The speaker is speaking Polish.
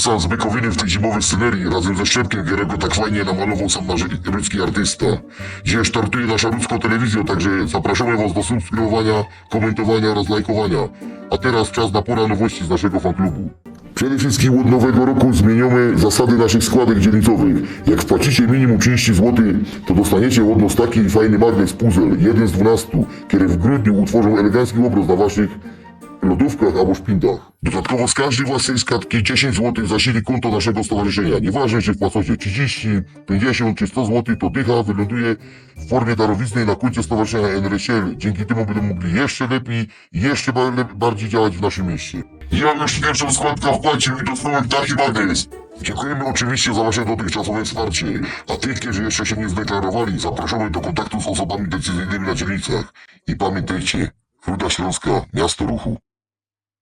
dowódca z Bykowiny w tej zimowej scenerii razem ze Szczepkiem, którego tak fajnie namalował sam nasz ludzki artysta. Dzisiaj startuje nasza ludzka telewizja, także zapraszamy Was do subskrybowania, komentowania oraz lajkowania. A teraz czas na pora nowości z naszego fanklubu. Przede wszystkim od nowego roku zmieniamy zasady naszych składek dzielnicowych. Jak wpłacicie minimum 30 zł, to dostaniecie od nas taki fajny magnes puzzle, jeden z 12, który w grudniu utworzą elegancki obraz na Waszych lodówkach albo szpindach. Dodatkowo z każdej własnej składki 10 zł zasili konto naszego stowarzyszenia. Nieważne, czy wpłacacie 30, 50 czy 100 zł, to dycha wyląduje w formie darowizny na koncie stowarzyszenia NRSL. Dzięki temu będą mogli jeszcze lepiej i jeszcze bardziej działać w naszym mieście. Ja już pierwszą składkę wpłacił i dostałem taki magnes. Dziękujemy oczywiście za Wasze dotychczasowe wsparcie, a tych, którzy jeszcze się nie zdeklarowali, zapraszamy do kontaktu z osobami decyzyjnymi na dzielnicach. I pamiętajcie, Ruda Śląska, miasto ruchu.